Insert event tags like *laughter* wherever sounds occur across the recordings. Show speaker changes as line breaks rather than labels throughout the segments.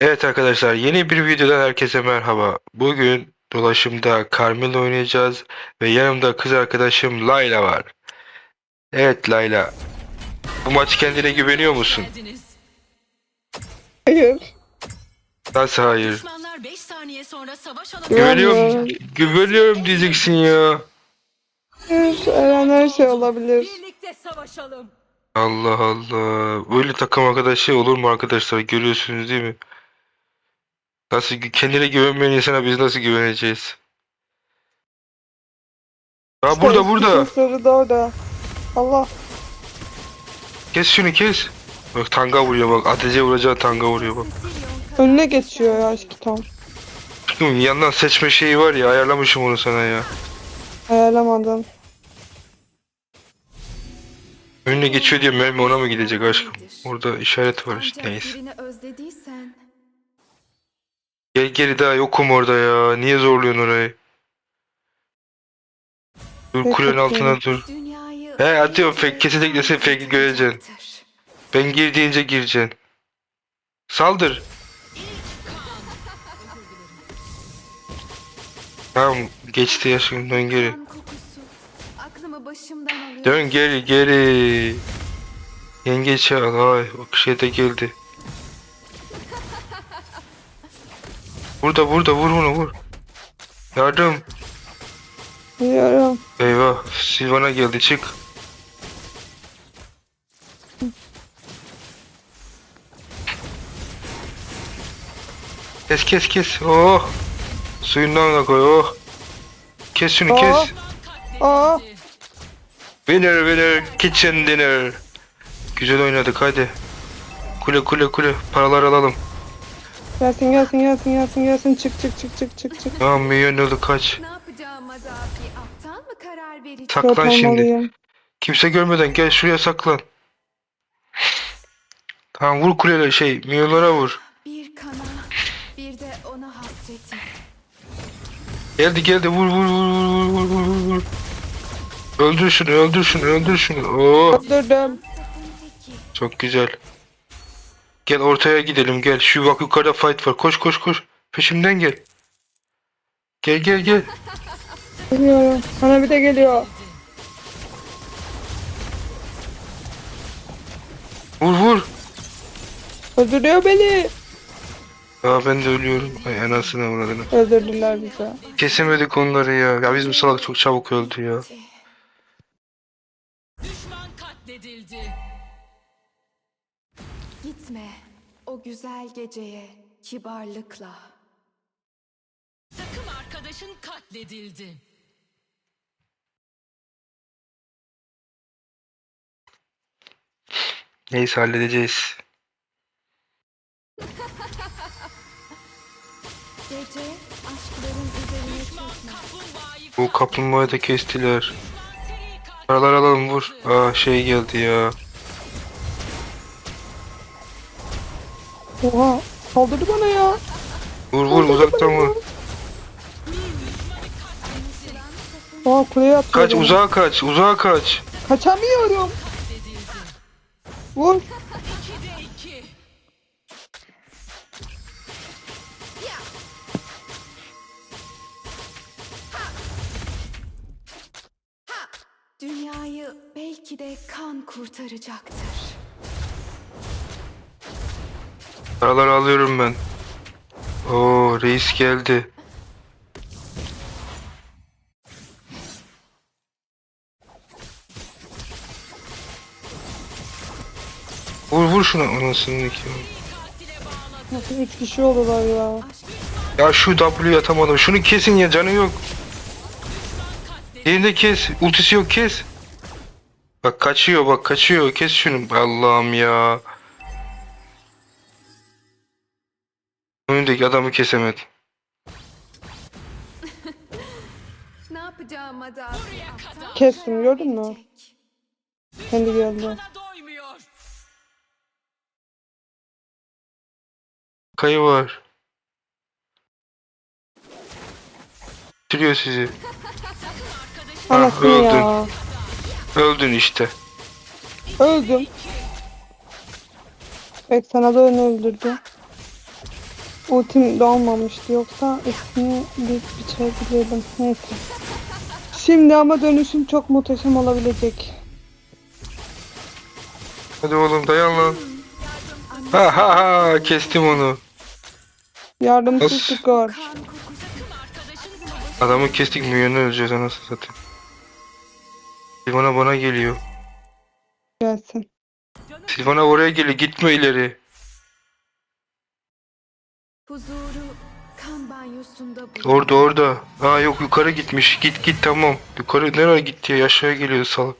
Evet arkadaşlar yeni bir videodan herkese merhaba. Bugün dolaşımda Carmel oynayacağız ve yanımda kız arkadaşım Layla var. Evet Layla. Bu maç kendine güveniyor musun?
Hayır.
Nasıl hayır?
Düşmanlar 5 saniye sonra savaş alanı
Güveniyorum, güveniyorum diyeceksin ya.
Hayır. Her şey olabilir.
birlikte savaşalım.
Allah Allah. Böyle takım arkadaşı olur mu arkadaşlar? Görüyorsunuz değil mi? Nasıl kendine güvenmeyen insana biz nasıl güveneceğiz? Ha burada burada.
Soru da orada. Allah.
Kes şunu kes. Bak tanga vuruyor bak. Ateşe vuracağı tanga vuruyor bak.
Önüne geçiyor ya aşkı tam.
Aşkım yandan seçme şeyi var ya ayarlamışım onu sana ya.
Ayarlamadım.
Önüne geçiyor diye mermi ona mı gidecek aşkım? Orada işaret var işte neyse.
birini özlediysen
Gel geri daha yokum orada ya. Niye zorluyorsun orayı? Dur kulenin altına dur. He atıyorum fake kesinlikle sen fake'i göreceksin. Ben gir deyince gireceksin. Saldır. Tamam geçti yaşım dön geri.
Kan kokusu aklımı başımdan alıyor.
Dön geri geri. Yengeç al ay o şey de geldi. Burada burada vur bunu vur. Yardım.
Biliyorum.
Eyvah Silvana geldi çık. Kes kes kes. Oh. Suyundan da koy oh. Kes şunu
Oh.
kes.
Aa.
Winner winner kitchen dinner. Güzel oynadık hadi. Kule kule kule paralar alalım.
Gelsin gelsin gelsin gelsin gelsin. Çık çık çık çık çık çık.
Tamam milyon oldu kaç.
Ne yapacağıma da bir aptal mı karar verecek?
Saklan şimdi.
olmalıyım.
Kimse görmeden gel şuraya saklan. Tamam vur kulele şey milyonlara vur.
Bir kana bir de ona hasretim.
Geldi geldi vur vur vur vur vur vur vur vur. Öldür şunu öldür şunu öldür şunu. Oo
Öldürdüm.
Sakın teki.
çok güzel. Gel ortaya gidelim gel. Şu bak yukarıda fight var. Koş koş koş. Peşimden gel. Gel gel gel.
Biliyorum. Sana bir de geliyor.
Vur vur.
Öldürüyor beni.
Aa ben de ölüyorum. Ay anasını avradını.
Öldürdüler bizi.
Kesemedik onları ya. Ya bizim salak çok çabuk öldü ya.
Gitme o güzel geceye kibarlıkla.
Takım arkadaşın katledildi.
Neyse halledeceğiz. *laughs*
Gece aşkların üzerine
Bu kaplumbağayı da kestiler. Paralar alalım vur. Aa şey geldi ya.
Oha. Saldırdı bana ya.
Vur vur uzaktan vur.
Oha kuleye atıyor.
Kaç uzağa kaç uzağa kaç.
Kaçamıyorum. Vur.
2'de 2.
Dünyayı belki de kan kurtaracaktır.
Paraları alıyorum ben. Oo reis geldi. Vur vur şuna anasını ki.
Nasıl üç kişi oldular ya.
Ya şu W atamadım. Şunu kesin ya canı yok. Diğerini de kes. Ultisi yok kes. Bak kaçıyor bak kaçıyor. Kes şunu. Allah'ım ya. Önündeki adamı kesemedim.
Ne yapacağıma da bir aptal
Kestim,
karar
gördün mü? Kendi geldi.
Doymuyor.
Kayı var. Bitiriyor sizi. Ah,
Anasını
öldün.
ya.
Öldün işte.
Öldüm. Evet sana da onu öldürdü. Ultim dolmamıştı yoksa ismini bir biçebilirdim. Neyse. Şimdi ama dönüşüm çok muhteşem olabilecek.
Hadi oğlum dayan lan. Ha ha ha kestim onu.
Yardımsız
kokusu
Adamı kestik milyonu öleceğiz anasını satayım. Silvana bana geliyor.
Gelsin.
Silvana oraya geliyor gitme ileri.
Huzuru kan banyosunda.
Orada orada. Ha yok yukarı gitmiş. Git git tamam. Yukarı nereye gitti ya? Aşağıya geliyor salak.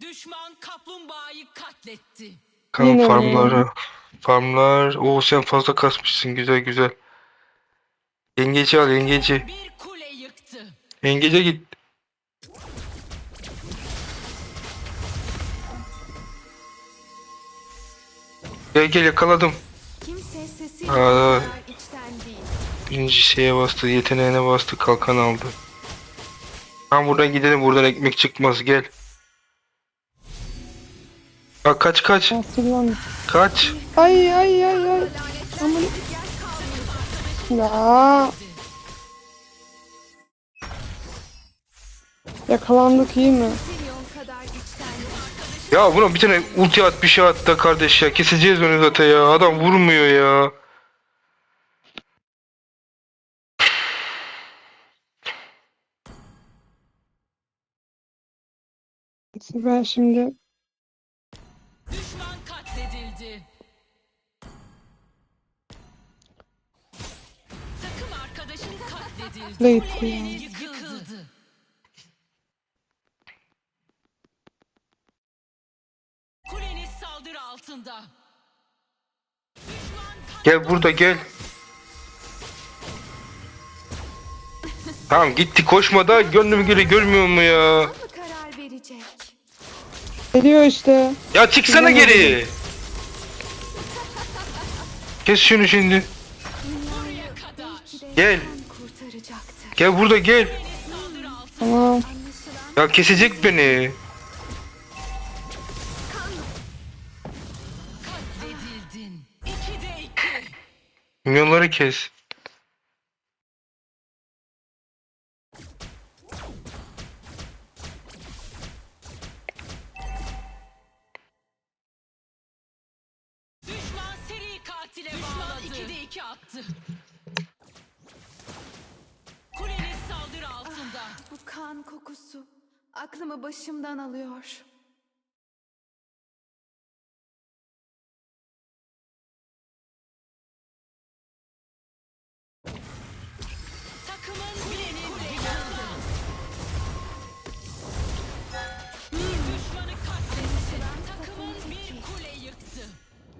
Düşman kaplumbağayı katletti.
Kan
Yine
farmları. Farmlar. Oo sen fazla kasmışsın güzel güzel. Yengeci al yengeci.
Bir kule yıktı.
Yengece git. Gel gel yakaladım.
Kimse sesiyle
Aa.
içten değil.
Birinci şeye bastı, yeteneğine bastı, kalkan aldı. Tamam buradan gidelim, buradan ekmek çıkmaz, gel. Ya kaç kaç,
Nasıl
kaç.
Ay ay ay ay. Aman. Ya. Yakalandık iyi mi?
Ya buna bir tane ulti at, bir şey at da kardeş ya. Keseceğiz onu zaten ya. Adam vurmuyor ya.
Ben şimdi
Düşman katledildi. Takım arkadaşın katledildi.
gitti ya?
Yıkıldı. Kuleniz saldırı altında.
Gel burada gel. Tamam gitti koşma da gönlüm geri görmüyor mu ya?
Mı karar verecek?
Geliyor işte.
Ya çıksana geri. Kes şunu şimdi. Gel. Gel burada gel.
Tamam.
Ya kesecek beni. Milyonları kes.
Düşman seri katile bağladı. Düşman 2'de 2 attı. Kuleniz saldırı altında.
bu kan kokusu aklımı başımdan alıyor.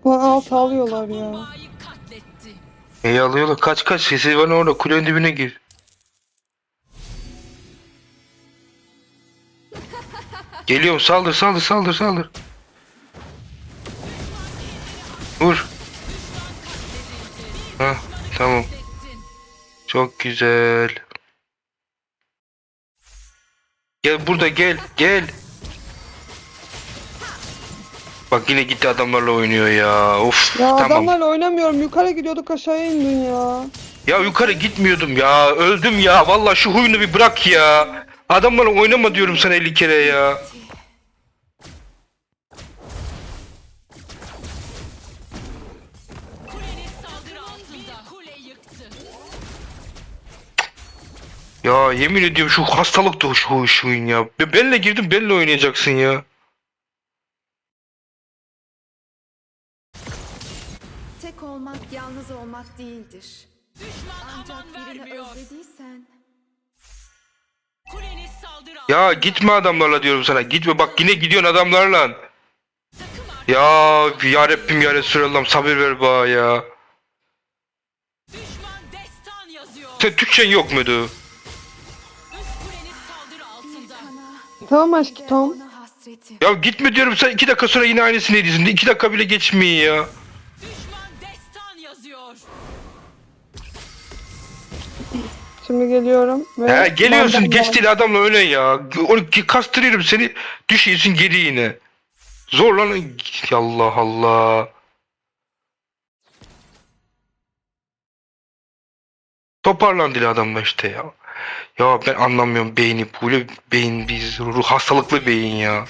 Lan alt alıyorlar ya.
İyi alıyorlar. Kaç kaç. Sesi var orada. Kulenin dibine gir. Geliyorum. Saldır saldır saldır saldır. Vur. Ha tamam. Çok güzel. Gel burada gel gel. Bak yine gitti adamlarla oynuyor ya. Of
Ya
tamam.
adamlarla oynamıyorum. Yukarı gidiyorduk aşağıya indin ya.
Ya yukarı gitmiyordum ya. Öldüm ya. Vallahi şu huyunu bir bırak ya. Adamlarla oynama diyorum sana 50 kere ya.
Kuleniz saldırı altında. Kule yıktı.
Ya yemin ediyorum şu hastalık da şu huy şu huyun ya. Be- Benle girdim benle oynayacaksın ya.
Olmak değildir.
Düşman
Ancak
aman
birini
vermiyor.
özlediysen
Kuleniz saldırı.
Ya gitme adamlarla diyorum sana. Gitme bak yine gidiyorsun adamlarla. Ya ya Rabbim ya Resulallah sabır ver bana ya.
Düşman destan yazıyor.
Sen Türkçen yok muydu?
Üst kuleniz saldırı altında.
kana
Tamam aşkım.
ona hasretim.
Ya gitme diyorum sen iki dakika sonra yine aynısını ediyorsun. İki dakika bile geçmiyor ya.
Şimdi geliyorum. Ve
He geliyorsun geçtiğin adamla öyle ya. Onu kastırıyorum seni. Düşüyorsun geri yine. Zor lan. Allah Allah. Toparlan dili adamla işte ya. Ya ben anlamıyorum beyni. Böyle beyin biz ruh hastalıklı beyin ya.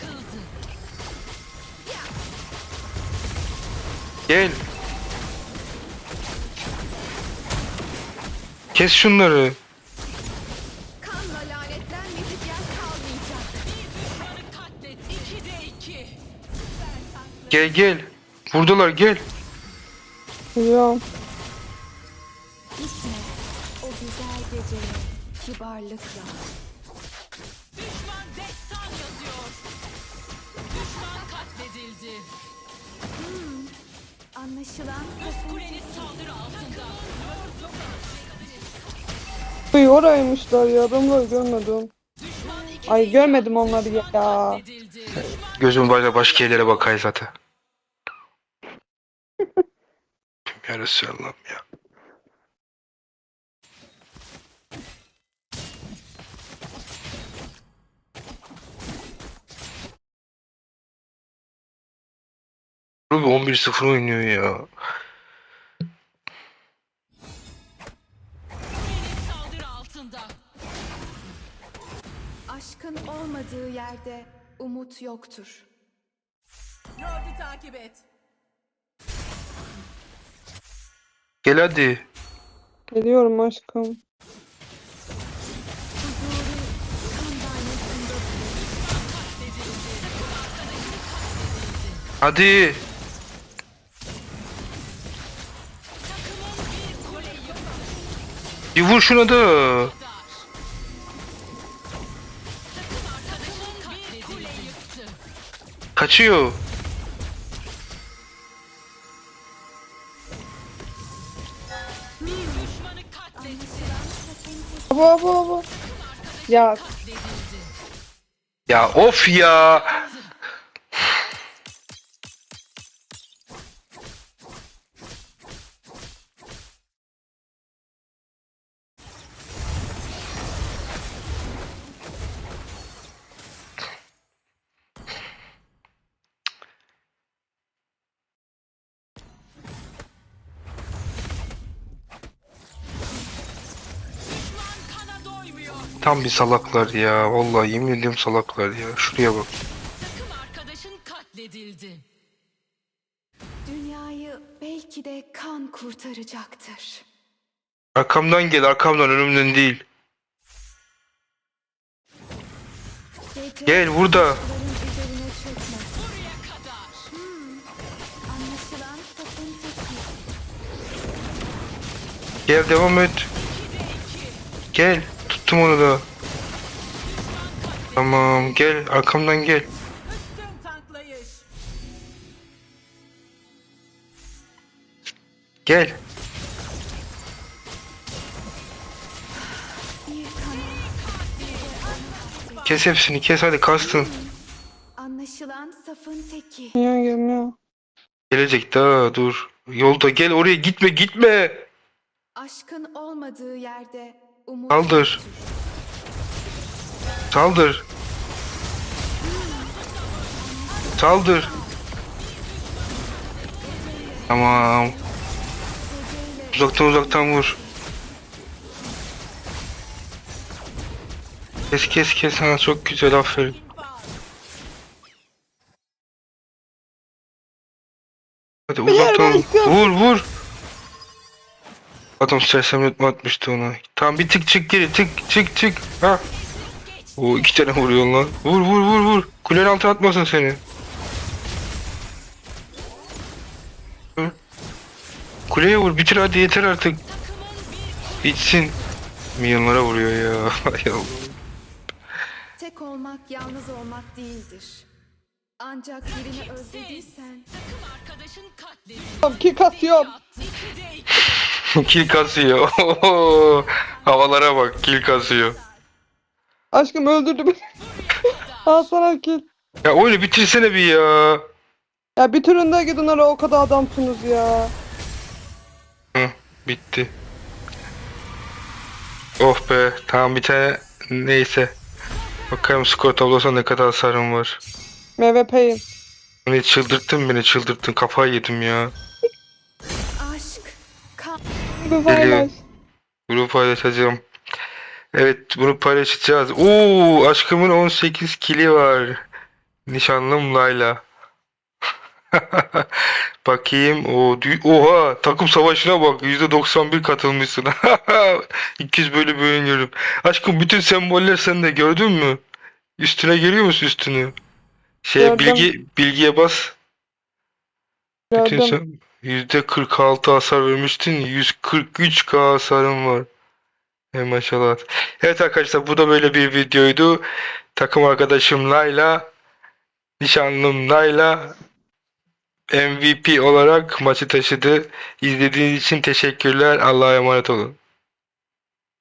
Gel. Kes şunları.
Kanla lanetlenmeyecek yer kalmayacak.
Düşmanı katlet. 2'de 2.
Gel gel. Buradalar gel.
Biliyorum.
Gitme. O güzel geceye kibarlıkla.
Düşman destan yazıyor. Düşman katledildi.
Anlaşılan sakın
Kuleniz saldırı altında.
Uy oraymışlar ya. Burayı görmedim.
Düşman 2'de
Ay görmedim onları ya.
Gözüm başka başka yerlere bakay zaten. *laughs* ya Resulallah ya. Ruby 11-0 oynuyor ya.
Aşkın olmadığı yerde umut yoktur.
Lord'u takip et.
Gel hadi.
Geliyorum aşkım.
Huzuru kan dairesinde
Hadi. Bir vur şuna da. Kaçıyor.
Düşmanı katletti.
Abo abo abo. Ya
Katledildi.
Ya of ya. Tam bir salaklar ya. Vallahi yemin ediyorum salaklar ya. Şuraya bak.
Takım arkadaşın katledildi.
dünyayı belki de kan kurtaracaktır.
Arkamdan gel arkamdan önümden değil.
Gece
Gel burada.
ışıkların üzerine çökme.
Buraya kadar.
Anlaşılan sakın teki.
Gel devam et.
2'de 2.
Gel. Tuttum onu da. Tamam gel arkamdan gel. Gel. Kes hepsini kes hadi kastın.
Anlaşılan safın teki.
niye gelmiyor?
Gelecek daha dur. Yolda gel oraya gitme gitme.
Aşkın olmadığı yerde yoktur.
Saldır. Saldır. Tamam. Uzaktan uzaktan vur. Kes kes kes ha çok güzel aferin. Hadi uzaktan vur vur. Adam sersemletme atmıştı ona. Tamam bir tık çık geri tık çık çık. Ha. O iki tane vuruyor lan. Vur vur vur vur. Kulenin altına atmasın seni. Hı? Kuleye vur bitir hadi yeter artık. Bitsin. Milyonlara vuruyor ya. *laughs*
Tek olmak yalnız olmak değildir. Ancak birini özlediysen
Takım arkadaşın katledildi.
Tamam kick atıyorum.
2'de 2.
Kil kasıyor. Havalara bak kil kasıyor.
Aşkım öldürdü beni. Al sana kill.
Ya oyunu bitirsene bir ya.
Ya bir turunda gidin oraya o kadar adamsınız ya.
Hı, bitti. Oh be tamam bir tane neyse. Bakalım skor tablosunda ne kadar hasarım var.
MVP'yim.
Beni çıldırttın beni çıldırttın kafayı yedim ya.
Paylaş.
Bunu paylaşacağım. Evet bunu paylaşacağız. Oo aşkımın 18 kili var. Nişanlım Layla. *laughs* Bakayım. O oha takım savaşına bak. %91 katılmışsın. *laughs* 200 bölü bölünüyorum. Aşkım bütün semboller sende gördün mü? Üstüne geliyor musun üstünü? Şey
Gördüm.
bilgi bilgiye bas. Bütün
Gördüm.
sen %46 hasar vermiştin. 143k hasarım var. Ey maşallah. Evet arkadaşlar bu da böyle bir videoydu. Takım arkadaşım Layla, nişanlım Layla MVP olarak maçı taşıdı. İzlediğiniz için teşekkürler. Allah'a emanet olun.